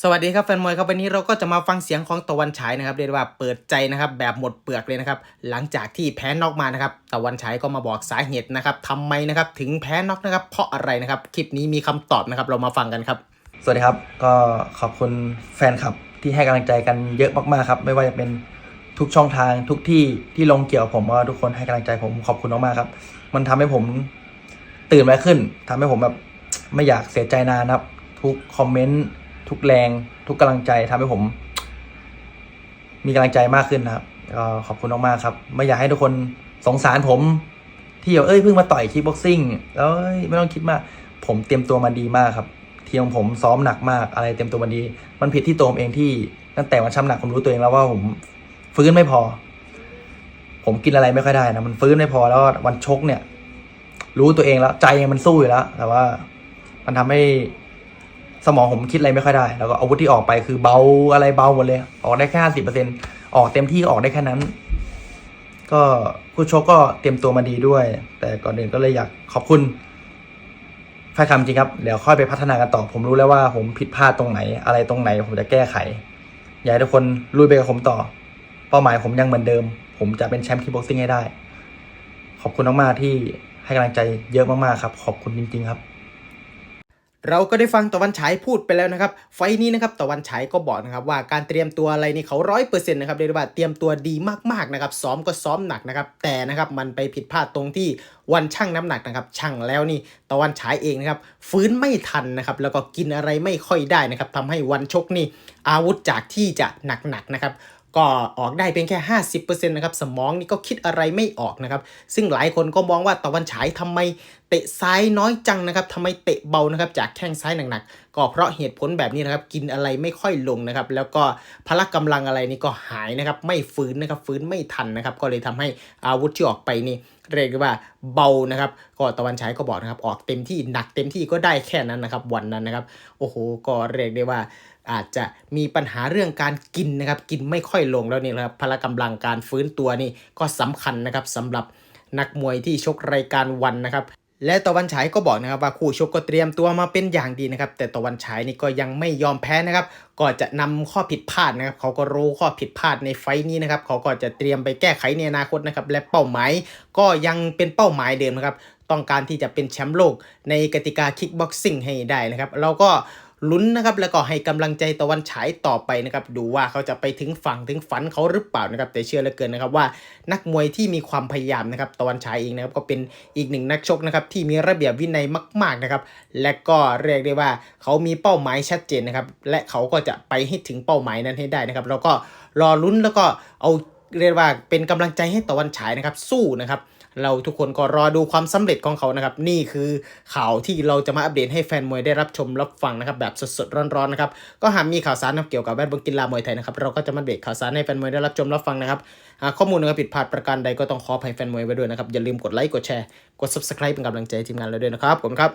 สวัสดีครับแฟนมวยครับวันนี้เราก็จะมาฟังเสียงของตะวันฉายนะครับเรียกว่าเปิดใจนะครับแบบหมดเปลือกเลยนะครับหลังจากที่แพ้น็อกมานะครับตะวันฉายก็มาบอกสาเหตุนะครับทำไมนะครับถึงแพ้น็อกนะครับเพราะอะไรนะครับคลิปนี้มีคำตอบนะครับเรามาฟังกันครับ สวัสดีครับก็ขอบคุณแฟนคลับที่ให้กำลังใจกันเยอะมากๆครับไม่ว่าจะเป็นทุกช่องทางทุกที่ที่ลงเกี่ยวกับผมว่าทุกคนให้กำลังใจผมขอบคุณมากๆครับ มันทำให้ผมตื่นมาขึ้นทำให้ผมแบบไม่อยากเสียใจนานครับ ทุกคอมเมนต์ ทุกแรงทุกกำลังใจทำให้ผม มีกำลังใจมากขึ้นนะครับก็ขอบคุณมากๆครับ ไม่อยากให้ทุกคนสงสารผม ที่แบบเอ้ยเพิ่งมาต่อยคิกบ็อกซิ่งแล้วไม่ต้องคิดมาก ผมเตรียมตัวมาดีมากครับ ทีมของผมซ้อมหนักมากอะไรเตรียมตัวมาดี มันผิดที่ตัวผมเองที่ตั้งแต่วันช้ำหนักผมรู้ตัวเองแล้วว่าผมฟื้นไม่พอ ผมกินอะไรไม่ค่อยได้นะมันฟื้นไม่พอแล้ววันชกเนี่ย รู้ตัวเองแล้ว ใจมันสู้อยู่แล้ว แต่ว่า มันทำให้ สมองผมคิดอะไรไม่ค่อยได้ แล้วก็อาวุธที่ออกไปคือเบาอะไรเบาหมดเลย ออกได้แค่ห้าสิบเปอร์เซ็นออกเต็มที่ออกได้แค่นั้น ก็ผู้ชกก็เตรียมตัวมาดีด้วย แต่ก่อนอื่นก็เลยอยากขอบคุณแฟนคลับจริงครับ เดี๋ยวค่อยไปพัฒนากันต่อ ผมรู้แล้วว่าผมผิดพลาดตรงไหน อะไรตรงไหนผมจะแก้ไข อยากให้ทุกคนลุยไปกับผมต่อ เป้าหมายผมยังเหมือนเดิม ผมจะเป็นแชมป์คิกบ็อกซิ่งให้ได้ ขอบคุณมากๆที่ให้กำลังใจเยอะมากๆครับ ขอบคุณจริง ๆ ครับ เราก็ได้ฟังตะวันฉายพูดไปแล้วนะครับ ไฟนี้นะครับตะวันฉายก็บอกนะครับว่าการเตรียมตัวอะไรนี่เขาร้อยเปอร์เซ็นต์นะครับเรียกได้ว่าเตรียมตัวดีมากๆนะครับซ้อมก็ซ้อมหนักนะครับ แต่นะครับมันไปผิดพลาดตรงที่วันชั่งน้ำหนักนะครับชั่งแล้วนี่ตะวันฉายเองนะครับฟื้นไม่ทันนะครับแล้วก็กินอะไรไม่ค่อยได้นะครับทำให้วันชกนี่อาวุธจากที่จะหนักๆนะครับก็ออกได้เพียงแค่ 50%นะครับสมองนี่ก็คิดอะไรไม่ออกนะครับ ซึ่งหลายคนก็มองว่าตะวันฉายทำไม เตะซ้ายน้อยจังนะครับทำไมเตะเบานะครับจากแข้งซ้ายหนักๆก็เพราะเหตุผลแบบนี้นะครับกินอะไรไม่ค่อยลงนะครับแล้วก็พละกำลังอะไรนี่ก็หายนะครับไม่ฟื้นนะครับฟื้นไม่ทันนะครับก็เลยทำให้อาวุธที่ออกไปนี่เรียกได้ว่าเบานะครับก็ตะวันฉายก็บอกนะครับออกเต็มที่หนักเต็มที่ก็ได้แค่นั้นนะครับวันนั้นนะครับโอ้โหก็เรียกได้ว่าอาจจะมีปัญหาเรื่องการกินนะครับกินไม่ค่อยลงแล้วนี่นะครับพละกำลังการฟื้นตัวนี่ก็สำคัญนะครับสำหรับนักมวยที่ชกรายการวันนะครับ และตะวันฉายก็บอกนะครับว่าคู่ชกก็เตรียมตัวมาเป็นอย่างดีนะครับ แต่ตะวันฉายนี่ก็ยังไม่ยอมแพ้นะครับ ก็จะนำข้อผิดพลาดนะครับ เขาก็รู้ข้อผิดพลาดในไฟต์นี้นะครับ เขาก็จะเตรียมไปแก้ไขในอนาคตนะครับ และเป้าหมายก็ยังเป็นเป้าหมายเดิมนะครับ ต้องการที่จะเป็นแชมป์โลกในกติกาคิกบ็อกซิ่งให้ได้นะครับ เราก็ ลุ้นนะครับแล้วก็ให้กำลังใจตะวันฉายต่อไปนะครับดูว่าเขาจะไปถึงฝั่งถึงฝันเขาหรือเปล่านะครับแต่เชื่อเหลือเกินนะครับว่านักมวยที่มีความพยายามนะครับตะวันฉายเองนะครับก็เป็นอีกหนึ่งนักชกนะครับที่มีระเบียบวินัยมากๆนะครับและก็เรียกได้ว่าเขามีเป้าหมายชัดเจนนะครับและเขาก็จะไปให้ถึงเป้าหมายนั้นให้ได้นะครับแล้วก็รอลุ้นแล้วก็เอา เรียกว่าเป็นกำลังใจให้ตะวันฉายนะครับ สู้นะครับ เราทุกคนก็รอดูความสำเร็จของเขานะครับ นี่คือข่าวที่เราจะมาอัปเดตให้แฟนมวยได้รับชมรับฟังนะครับ แบบสดๆร้อนๆนะครับ ก็หากมีข่าวสารเกี่ยวกับแวดวงกีฬามวยไทยนะครับ เราก็จะมาเบรกข่าวสารให้แฟนมวยได้รับชมรับฟังนะครับหากข้อมูลนะครับผิดพลาดประการใดก็ต้องขออภัยแฟนมวยไว้ด้วยนะครับ อย่าลืมกดไลค์กดแชร์ กด subscribe เป็นกำลังใจทีมงานเราด้วยนะครับผมครับ